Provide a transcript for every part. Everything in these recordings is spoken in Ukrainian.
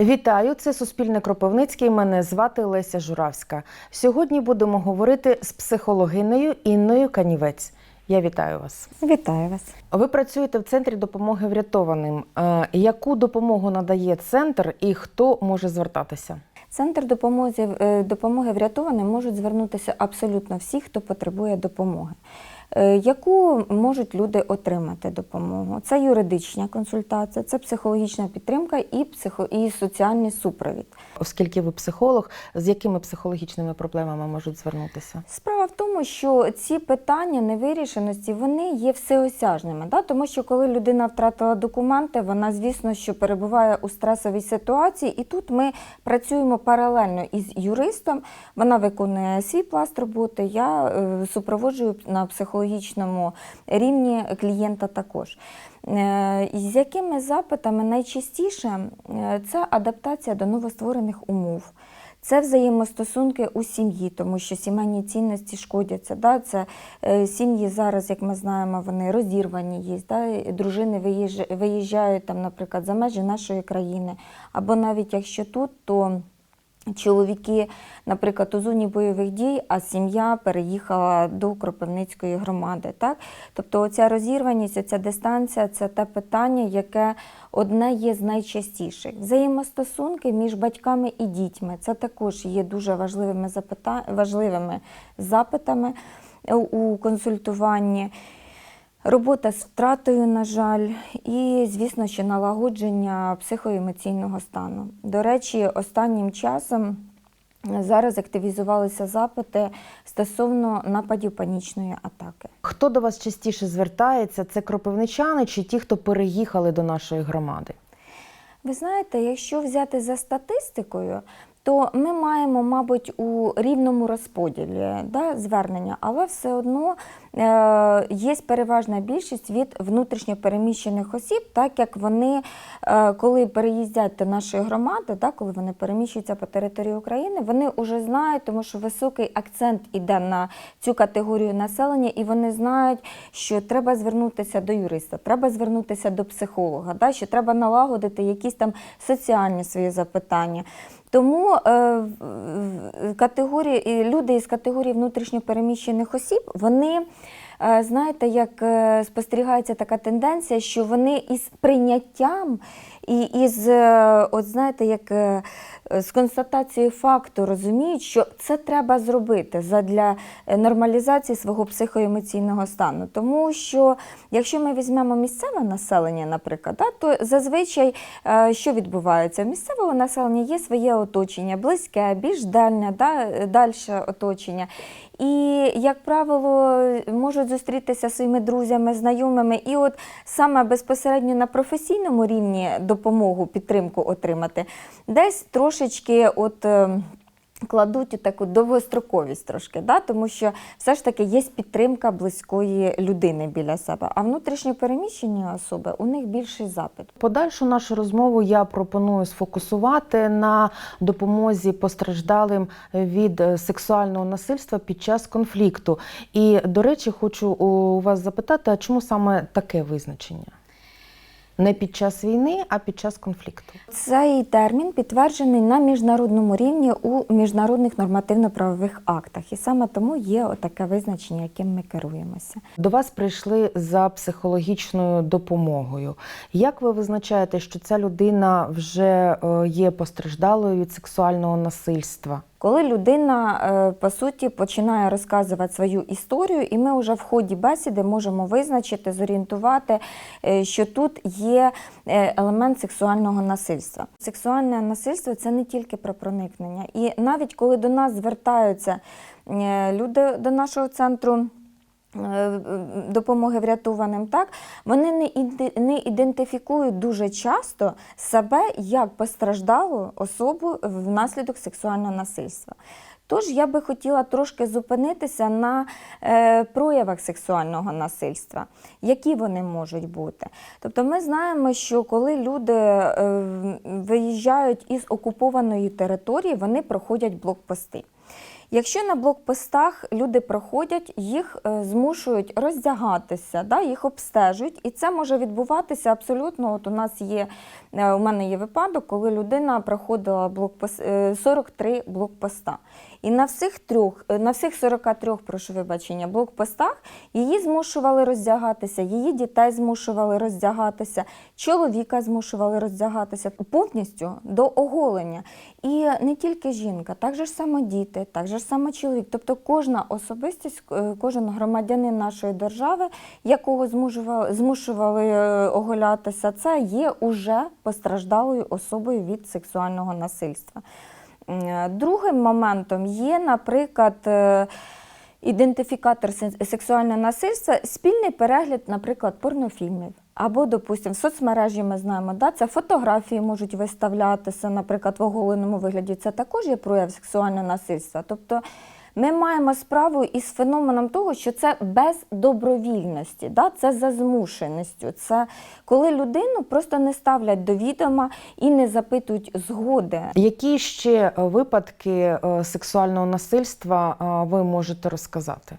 Вітаю, це Суспільне Кропивницький. Мене звати Леся Журавська. Сьогодні будемо говорити з психологинею Інною Канівець. Я вітаю вас. Вітаю вас. Ви працюєте в центрі допомоги врятованим. Е, Яку допомогу надає центр і хто може звертатися? Центр допомоги, е, допомоги врятованим можуть звернутися абсолютно всі, хто потребує допомоги. Е, Яку можуть люди отримати допомогу? Це юридична консультація, це психологічна підтримка і, психо, і соціальний супровід. Оскільки ви психолог, з якими психологічними проблемами можуть звернутися? Справа в тому, що ці питання невирішеності вони є всеосяжними. Да? Тому що коли людина втратила документи, вона, звісно, що перебуває у стресовій ситуації, і тут ми працюємо паралельно із юристом. Вона виконує свій пласт роботи. Я е, супроводжую на психологічному рівні клієнта також. Е, З якими запитами найчастіше е, це адаптація до новостворених умов. Це взаємостосунки у сім'ї, тому що сімейні цінності шкодяться. Да? Це е, сім'ї зараз, як ми знаємо, вони розірвані є. Да? Дружини виїжджають там, наприклад, за межі нашої країни. Або навіть якщо тут, то чоловіки, наприклад, у зоні бойових дій, а сім'я переїхала до Кропивницької громади. Так? Тобто оця розірваність, оця дистанція це те питання, яке одне є з найчастіших. Взаємостосунки між батьками і дітьми це також є дуже важливими, запита... важливими запитами у консультуванні. Робота з втратою, на жаль, і, звісно, що налагодження психоемоційного стану. До речі, останнім часом зараз активізувалися запити стосовно нападів панічної атаки. Хто до вас частіше звертається? Це кропивничани чи ті, хто переїхали до нашої громади? Ви знаєте, якщо взяти за статистикою, то ми маємо, мабуть, у рівному розподілі да, звернення, але все одно е, є переважна більшість від внутрішньопереміщених осіб, так як вони, е, коли переїздять до нашої громади, да, коли вони переміщуються по території України, вони вже знають, тому що високий акцент іде на цю категорію населення, і вони знають, що треба звернутися до юриста, треба звернутися до психолога, да, що треба налагодити якісь там соціальні свої запитання. Тому е, категорії, люди із категорії внутрішньопереміщених осіб, вони, е, знаєте, як е, спостерігається така тенденція, що вони із прийняттям і із, е, от знаєте, як е, з констатацією факту розуміють, що це треба зробити задля е, нормалізації свого психоемоційного стану. Тому що якщо ми візьмемо місцеве населення, наприклад, да, то зазвичай е, що відбувається? У місцевого населення є своє оточення, близьке, більш дальнє, да, дальше оточення. І, як правило, можуть зустрітися своїми друзями, знайомими, і от саме безпосередньо на професійному рівні допомогу, підтримку отримати, десь трошечки от. е, Кладуть таку довгостроковість трошки, да? тому що все ж таки є підтримка близької людини біля себе. А внутрішньо переміщені особи у них більший запит. Подальшу нашу розмову я пропоную сфокусувати на допомозі постраждалим від е, сексуального насильства під час конфлікту. І, до речі, хочу у вас запитати, а чому саме таке визначення? Не під час війни, а під час конфлікту. Цей термін підтверджений на міжнародному рівні у міжнародних нормативно-правових актах, і саме тому є таке визначення, яким ми керуємося. До вас прийшли за психологічною допомогою. Як ви визначаєте, що ця людина вже е, є постраждалою від сексуального насильства? Коли людина е, по суті починає розказувати свою історію, і ми вже в ході бесіди можемо визначити, зорієнтувати, е, що тут є е, елемент сексуального насильства. Сексуальне насильство це не тільки про проникнення. І навіть коли до нас звертаються люди до нашого центру. Е, Допомоги врятованим, так вони не не ідентифікують дуже часто себе як постраждалу особу внаслідок сексуального насильства. Тож я би хотіла трошки зупинитися на е, проявах сексуального насильства, які вони можуть бути. Тобто ми знаємо, що коли люди е, виїжджають із окупованої території, вони проходять блокпости. Якщо на блокпостах люди проходять, їх е, змушують роздягатися, да, їх обстежують, і це може відбуватися абсолютно. От у нас є е, у мене є випадок, коли людина проходила блокпост, е, 43 блокпоста. І на всіх трьох, е, на всіх 43, прошу вибачення, блокпостах її змушували роздягатися, її дітей змушували роздягатися, чоловіка змушували роздягатися повністю до оголення. І не тільки жінка, так же ж само діти, так же ж само чоловік. Тобто кожна особистість, е, кожен громадянин нашої держави, якого змушували, змушували е, оголятися, це є уже постраждалою особою від сексуального насильства. М, Другим моментом є, наприклад, е, ідентифікатор сексуального насильства, спільний перегляд, наприклад, порнофільмів. Або, допустимо, в соцмережі ми знаємо, да, це фотографії можуть виставлятися, наприклад, в оголеному вигляді. Це також є прояв сексуального насильства. Тобто ми маємо справу із феноменом того, що це без добровільності, да? це за змушеністю. Це коли людину просто не ставлять до відома і не запитують згоди. Які ще випадки е, сексуального насильства е, ви можете розказати?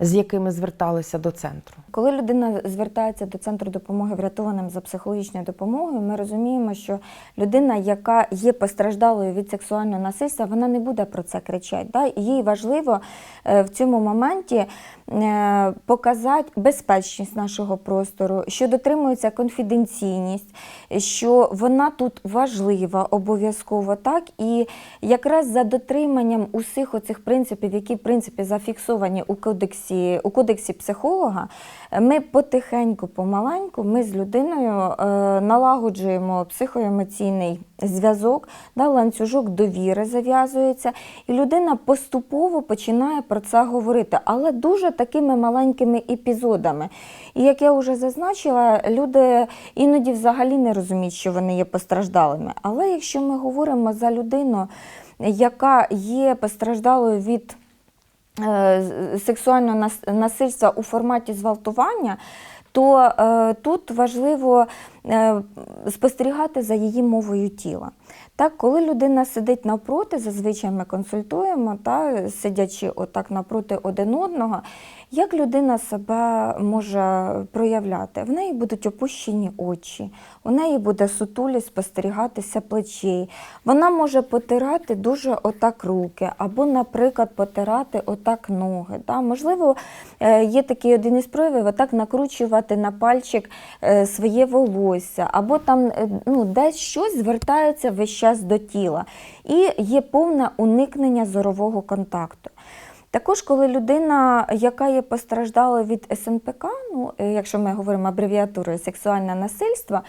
З якими зверталися до центру? Коли людина звертається до центру допомоги врятованим за психологічною допомогою, ми розуміємо, що людина, яка є постраждалою від сексуального насильства, вона не буде про це кричати. Да? Їй важливо е, в цьому моменті е, показати безпечність нашого простору, що дотримується конфіденційність, що вона тут важлива обов'язково, так і якраз за дотриманням усіх оцих принципів, які в принципі зафіксовані у кодексі, у кодексі психолога, ми потихеньку, помаленьку, ми з людиною е, налагоджуємо психоемоційний зв'язок, да, ланцюжок довіри зав'язується, і людина поступово починає про це говорити, але дуже такими маленькими епізодами. І як я вже зазначила, люди іноді взагалі не розуміють, що вони є постраждалими. Але якщо ми говоримо за людину, яка є постраждалою від е, сексуального нас- насильства у форматі зґвалтування, то е, тут важливо е, спостерігати за її мовою тіла. Так, коли людина сидить навпроти, зазвичай ми консультуємо, та, сидячи отак навпроти один одного, як людина себе може проявляти? В неї будуть опущені очі, у неї буде сутулість спостерігатися плечей. Вона може потирати дуже отак руки, або, наприклад, потирати отак ноги. Да? Можливо, е, є такий один із проявів, отак накручувати на пальчик е, своє волосся, або там е, ну, десь щось звертається весь час до тіла. І є повне уникнення зорового контакту. Також, коли людина, яка є постраждалою від СНПК, ну, е, якщо ми говоримо абревіатурою сексуальне насильство,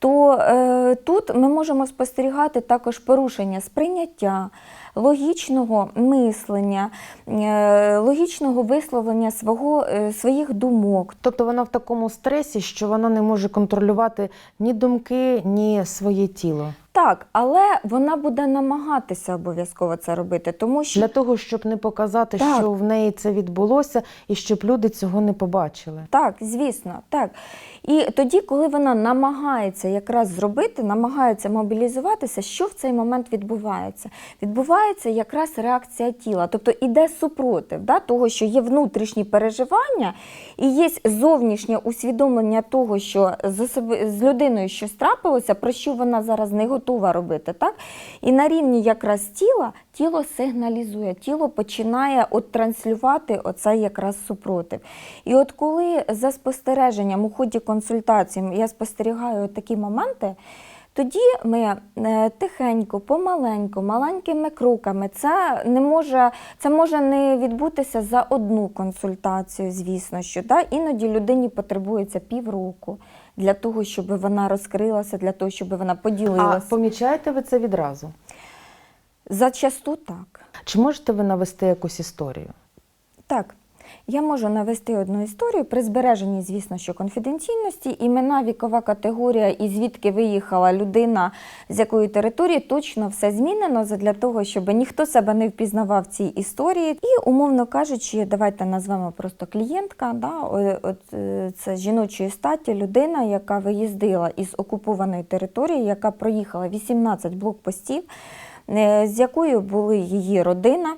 то е, тут ми можемо спостерігати також порушення сприйняття, логічного мислення, е, логічного висловлення свого, е, своїх думок. Тобто вона в такому стресі, що вона не може контролювати ні думки, ні своє тіло. Так, але вона буде намагатися обов'язково це робити, тому що Для того, щоб не показати, Так. що в неї це відбулося, і щоб люди цього не побачили. Так, звісно, так. І тоді, коли вона намагається якраз зробити, намагається мобілізуватися, що в цей момент відбувається? Відбувається якраз реакція тіла, тобто іде супротив да, того, що є внутрішні переживання і є зовнішнє усвідомлення того, що з, особи- з людиною щось трапилося, про що вона зараз не готова робити. Так? І на рівні якраз тіла тіло сигналізує, тіло починає от транслювати оцей якраз супротив. І от коли за спостереженням у ході консультації я спостерігаю такі моменти, тоді ми е, тихенько, помаленьку, маленькими кроками. Це не може, це може не відбутися за одну консультацію, звісно, що да? іноді людині потребується півроку для того, щоб вона розкрилася, для того, щоб вона А поділилася. помічаєте ви це відразу? Зачасту так. Чи можете ви навести якусь історію? Так, я можу навести одну історію при збереженні, звісно, що конфіденційності, імена, вікова категорія і звідки виїхала людина, з якої території, точно все змінено для того, щоб ніхто себе не впізнавав в цій історії. І, умовно кажучи, давайте назвемо просто клієнтка. Да? От, е, це жіночої статі людина, яка виїздила із окупованої території, яка проїхала 18 блокпостів, е, з якою були її родина.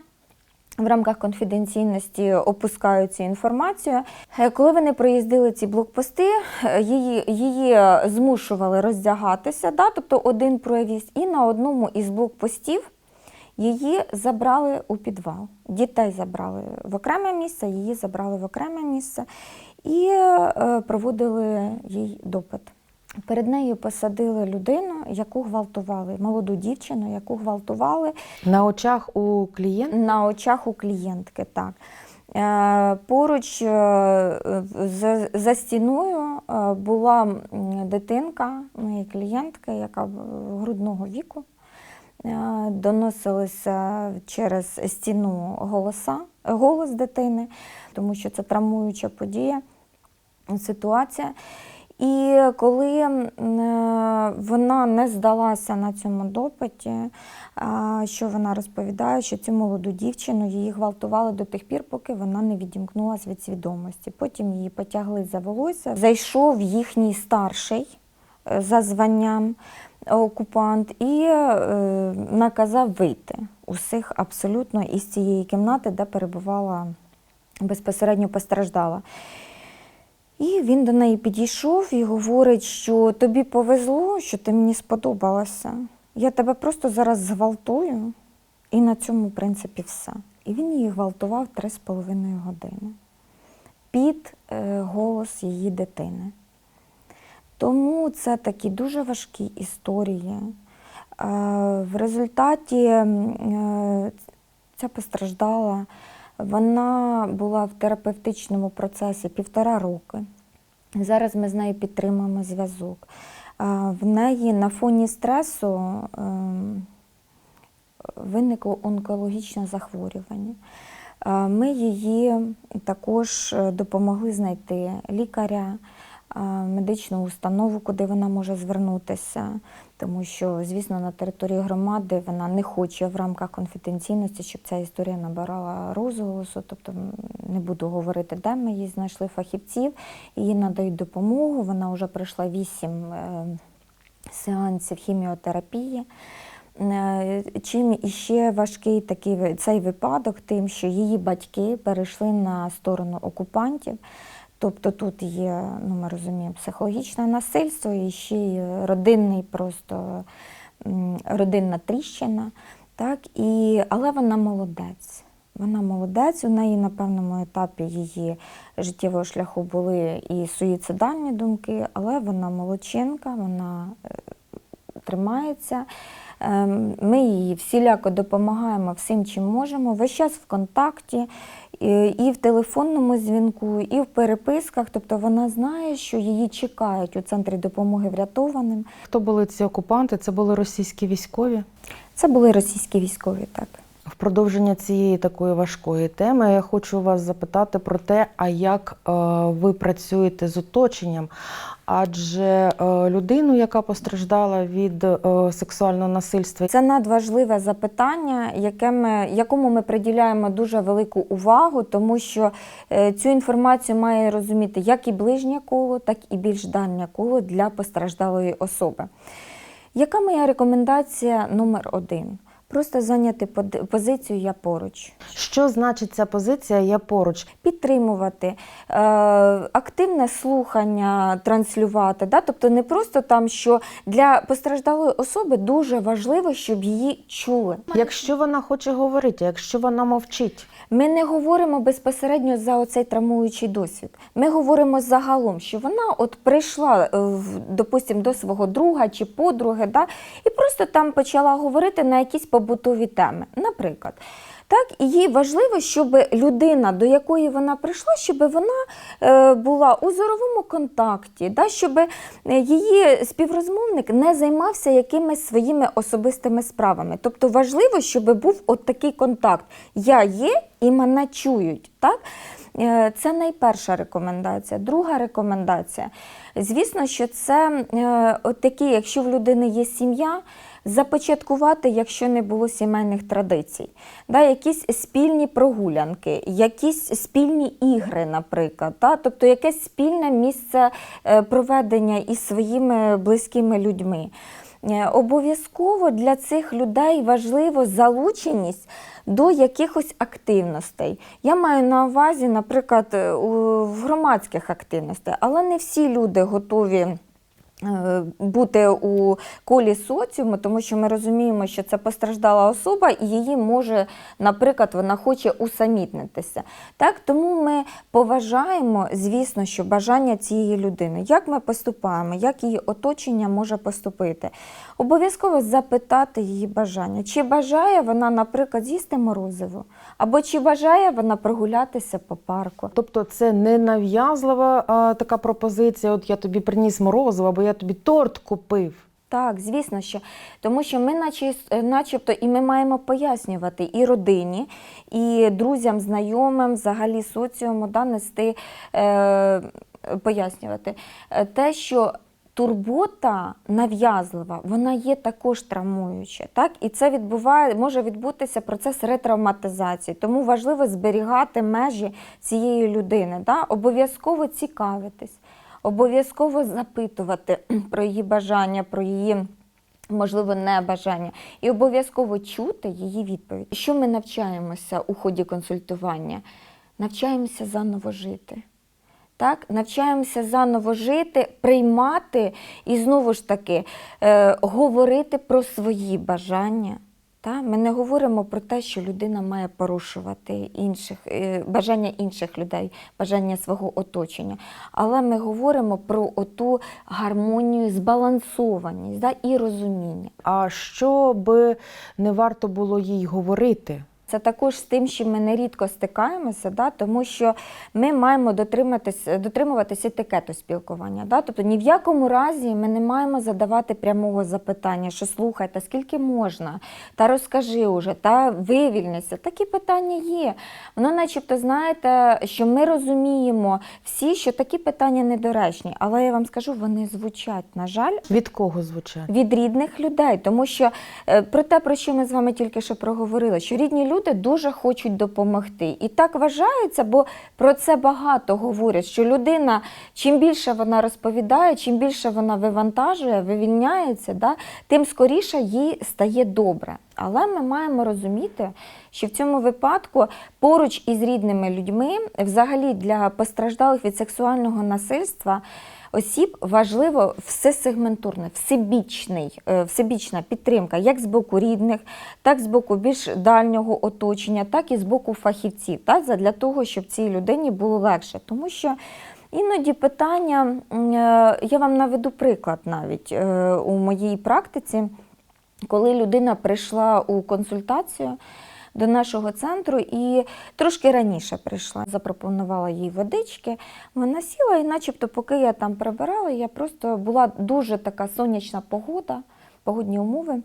В рамках конфіденційності опускають цю інформацію. Е, Коли вони проїздили ці блокпости, е, її, її змушували роздягатися, да, тобто один проявість, і на одному із блокпостів її забрали у підвал. Дітей забрали в окреме місце, її забрали в окреме місце і е, проводили їй допит. Перед нею посадили людину, яку гвалтували, молоду дівчину, яку гвалтували На очах у клієнта на очах у клієнтки. Так. Е, Поруч е, за, за стіною е, була дитинка моєї клієнтки, яка грудного віку. Доносилися через стіну голоса, голос дитини, тому що це травмуюча подія, ситуація. І коли е, вона не здалася на цьому допиті, що вона розповідає, що цю молоду дівчину її гвалтували до тих пір, поки вона не відімкнулася від свідомості. Потім її потягли за волосся. Зайшов їхній старший е, за званням окупант і е, наказав вийти усіх абсолютно із цієї кімнати, де перебувала безпосередньо постраждала. І він до неї підійшов і говорить, що тобі повезло, що ти мені сподобалася. Я тебе просто зараз зґвалтую, і на цьому, в принципі, все. І він її гвалтував три з половиною години під е, голос її дитини. Тому це такі дуже важкі історії. Е, В результаті е, ця постраждала, вона була в терапевтичному процесі півтора роки. Зараз ми з нею підтримуємо зв'язок. В неї на фоні стресу ем, виникло онкологічне захворювання. Ми її також е, допомогли знайти лікаря, медичну установу, куди вона може звернутися, тому що, звісно, на території громади вона не хоче в рамках конфіденційності, щоб ця історія набирала розголосу. Тобто не буду говорити, де ми її знайшли фахівців, їй надають допомогу. Вона вже пройшла вісім е, сеансів хіміотерапії. Е, Чим іще важкий такий цей випадок, тим, що її батьки перейшли на сторону окупантів. Тобто тут є, ну ми розуміємо, психологічне насильство і ще й родинний просто родинна тріщина. Так? І, але вона молодець. Вона молодець, у неї на певному етапі її життєвого шляху були і суїцидальні думки, але вона молодчинка, вона е, тримається. Ем, Ми їй всіляко допомагаємо всім, чим можемо. Весь час в контакті, і- і в телефонному дзвінку, і в переписках. Тобто вона знає, що її чекають у центрі допомоги врятованим. хто були ці окупанти? Це були російські військові. Це були російські військові, так. В продовження цієї такої важкої теми я хочу вас запитати про те, а як е, ви працюєте з оточенням? Адже е, людину, яка постраждала від е, сексуального насильства, Це надважливе запитання, яке ми, якому ми приділяємо дуже велику увагу, тому що е, цю інформацію має розуміти як і ближнє коло, так і більш дальнє коло для постраждалої особи. Яка моя рекомендація номер один? Просто зайняти позицію я поруч. що значить ця позиція? Я поруч. підтримувати, е, активне слухання транслювати. Да? Тобто не просто там, що для постраждалої особи дуже важливо, щоб її чули. Якщо вона хоче говорити, якщо вона мовчить, Ми не говоримо безпосередньо за оцей травмуючий досвід. Ми говоримо загалом, що вона от прийшла, е, допустим, до свого друга чи подруги, да, і просто там почала говорити на якісь побутові теми. Наприклад. Так, і їй важливо, щоб людина, до якої вона прийшла, щоб вона е, була у зоровому контакті, да, щоб е, її співрозмовник не займався якимись своїми особистими справами. Тобто важливо, щоб був от такий контакт. Я є і мене чують. Так? Е, Це найперша рекомендація. Друга рекомендація. Звісно, що це от такі, якщо в людини є сім'я, започаткувати, якщо не було сімейних традицій, да, якісь спільні прогулянки, якісь спільні ігри, наприклад, да, тобто якесь спільне місце е, проведення із своїми близькими людьми. Е, Обов'язково для цих людей важливо залученість до якихось активностей. Я маю на увазі, наприклад, е, в громадських активностях, але не всі люди готові. Е, Бути у колі соціуму, тому що ми розуміємо, що це постраждала особа, і її може, наприклад, вона хоче усамітнитися. Так, тому ми поважаємо, звісно, що бажання цієї людини. Як ми поступаємо, як її оточення може поступити? Обов'язково запитати її бажання. Чи бажає вона, наприклад, з'їсти морозиво, або чи бажає вона прогулятися по парку. Тобто це не нав'язлива така пропозиція. От я тобі приніс морозиво, або я тобі торт купив. Так, звісно, що тому що ми, наче, е, начебто, і ми маємо пояснювати і родині, і друзям, знайомим, взагалі соціуму, да, нести, е, пояснювати Е, те, що. Турбота нав'язлива, вона є також травмуюча. Так? І це відбуває, може відбутися процес ретравматизації. Тому важливо зберігати межі цієї людини. Да? Обов'язково цікавитись, обов'язково запитувати про її бажання, про її. Можливо, небажання, і обов'язково чути її відповідь. Що ми навчаємося у ході консультування? Навчаємося заново жити. Так? Навчаємося заново жити, приймати і знову ж таки е, говорити про свої бажання. Та? Ми не говоримо про те, що людина має порушувати інших, е, бажання інших людей, бажання свого оточення. Але ми говоримо про оту гармонію, збалансованість та? і розуміння. А що би не варто було їй говорити? Це також з тим, що ми нерідко стикаємося, да, тому що ми маємо дотриматись, дотримуватись етикету спілкування. Да? Тобто ні в якому разі ми не маємо задавати прямого запитання, що слухай, та скільки можна, та розкажи уже, та вивільнися. Такі питання є. Воно начебто, знаєте, що ми розуміємо всі, що такі питання недоречні, але я вам скажу, вони звучать, на жаль, Від кого звучать? від рідних людей, тому що е, про те, про що ми з вами тільки що проговорили, що рідні люди дуже хочуть допомогти. І так вважається, бо про це багато говорять, що людина, чим більше вона розповідає, чим більше вона вивантажує, вивільняється, да, тим скоріше їй стає добре. Але ми маємо розуміти, що в цьому випадку поруч із рідними людьми, взагалі для постраждалих від сексуального насильства, осіб важливо всесегментурне, всебічний, е, всебічна підтримка як з боку рідних, так з боку більш дальнього оточення, так і з боку фахівців, так, для того, щоб цій людині було легше. Тому що іноді питання, е, я вам наведу приклад навіть е, у моїй практиці, коли людина прийшла у консультацію до нашого центру і трошки раніше прийшла. Запропонувала їй водички. Вона сіла, і начебто, поки я там прибирала, я просто була дуже така сонячна погода, погодні умови.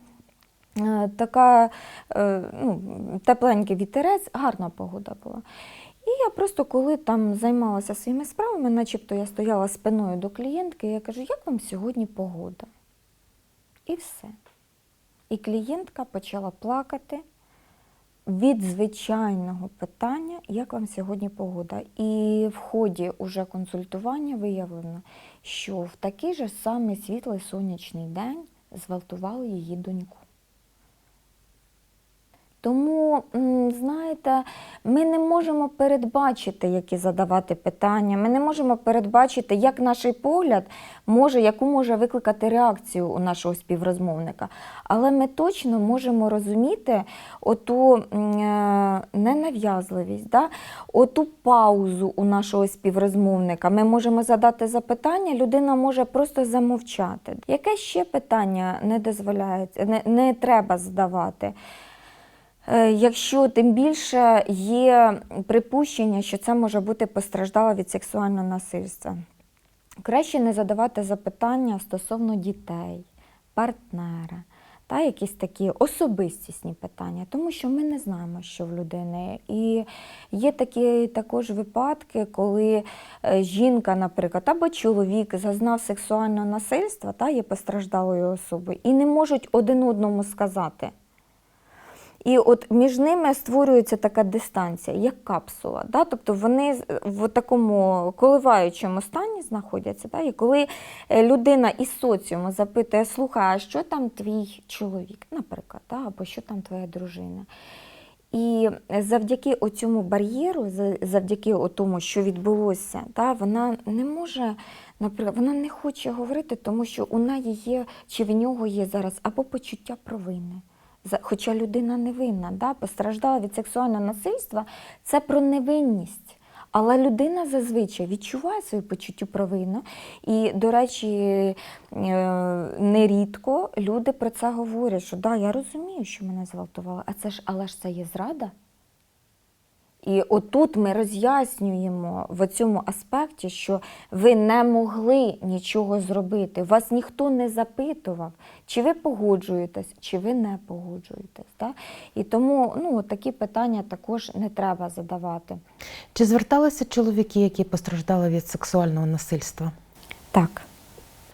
Е, Така е, ну, тепленький вітерець, гарна погода була. І я просто коли там займалася своїми справами, начебто я стояла спиною до клієнтки, я кажу, як вам сьогодні погода? І все. І клієнтка почала плакати від звичайного питання, як вам сьогодні погода. І в ході уже консультування виявлено, що в такий же самий світлий сонячний день зґвалтували її доньку. Тому, знаєте, ми не можемо передбачити, які задавати питання. Ми не можемо передбачити, як наш погляд може, яку може викликати реакцію у нашого співрозмовника. Але ми точно можемо розуміти оту е, ненав'язливість, да? оту паузу у нашого співрозмовника. Ми можемо задати запитання, людина може просто замовчати. Яке ще питання не дозволяється, не, не треба задавати? Е, Якщо тим більше є припущення, що це може бути постраждала від сексуального насильства, краще не задавати запитання стосовно дітей, партнера та якісь такі особистісні питання, тому що ми не знаємо, що в людини. І є такі також випадки, коли е, жінка, наприклад, або чоловік зазнав сексуального насильства та є постраждалою особою, і не можуть один одному сказати. І от між ними створюється така дистанція, як капсула. Да? Тобто вони в такому коливаючому стані знаходяться. Да? І коли е, людина із соціуму запитує, слухай, а що там твій чоловік, наприклад, да? або що там твоя дружина. І завдяки цьому бар'єру, завдяки тому, що відбулося, та, вона не може, наприклад, вона не хоче говорити, тому що у неї є, чи в нього є зараз або почуття провини. Хоча людина невинна, да, постраждала від сексуального насильства, це про невинність. Але людина зазвичай відчуває свою почуттю провину. І, до речі, е, нерідко люди про це говорять, що да, я розумію, що мене зґвалтували, а це ж, але ж це є зрада. І отут ми роз'яснюємо в цьому аспекті, що ви не могли нічого зробити. Вас ніхто не запитував, чи ви погоджуєтесь, чи ви не погоджуєтесь. Да? І тому ну, такі питання також не треба задавати. Чи зверталися чоловіки, які постраждали від сексуального насильства? Так.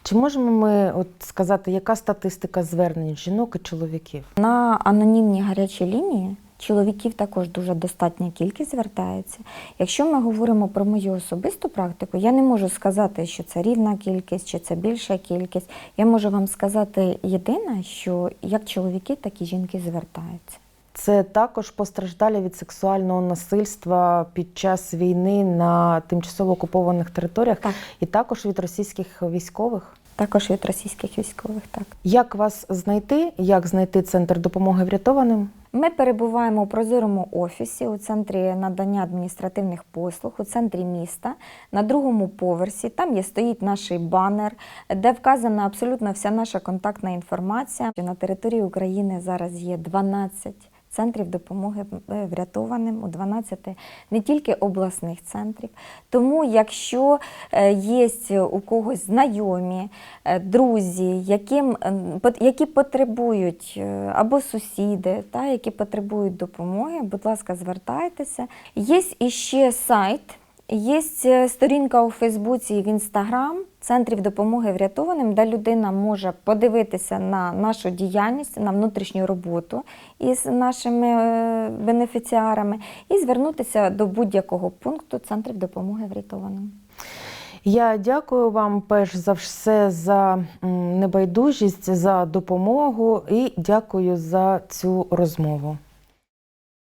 Чи можемо ми от сказати, яка статистика звернень жінок і чоловіків? На анонімні гарячі лінії чоловіків також дуже достатня кількість звертається. Якщо ми говоримо про мою особисту практику, я не можу сказати, що це рівна кількість чи це більша кількість. Я можу вам сказати єдине, що як чоловіки, так і жінки звертаються. Це також постраждалі від сексуального насильства під час війни на тимчасово окупованих територіях Так. і також від російських військових. Також від російських військових, так. Як вас знайти? Як знайти центр допомоги врятованим? Ми перебуваємо у прозорому офісі у центрі надання адміністративних послуг, у центрі міста, на другому поверсі. Там є стоїть наш банер, де вказана абсолютно вся наша контактна інформація. На території України зараз є 12 центрів допомоги е, врятованим у 12 не тільки обласних центрів. Тому, якщо е, є у когось знайомі, е, друзі, яким, які потребують або сусіди, та, які потребують допомоги, будь ласка, звертайтеся. Є іще сайт. Є сторінка у Фейсбуці і в Інстаграм центрів допомоги врятованим, де людина може подивитися на нашу діяльність, на внутрішню роботу із нашими е, бенефіціарами і звернутися до будь-якого пункту центрів допомоги врятованим. Я дякую вам перш за все за небайдужість, за допомогу і дякую за цю розмову.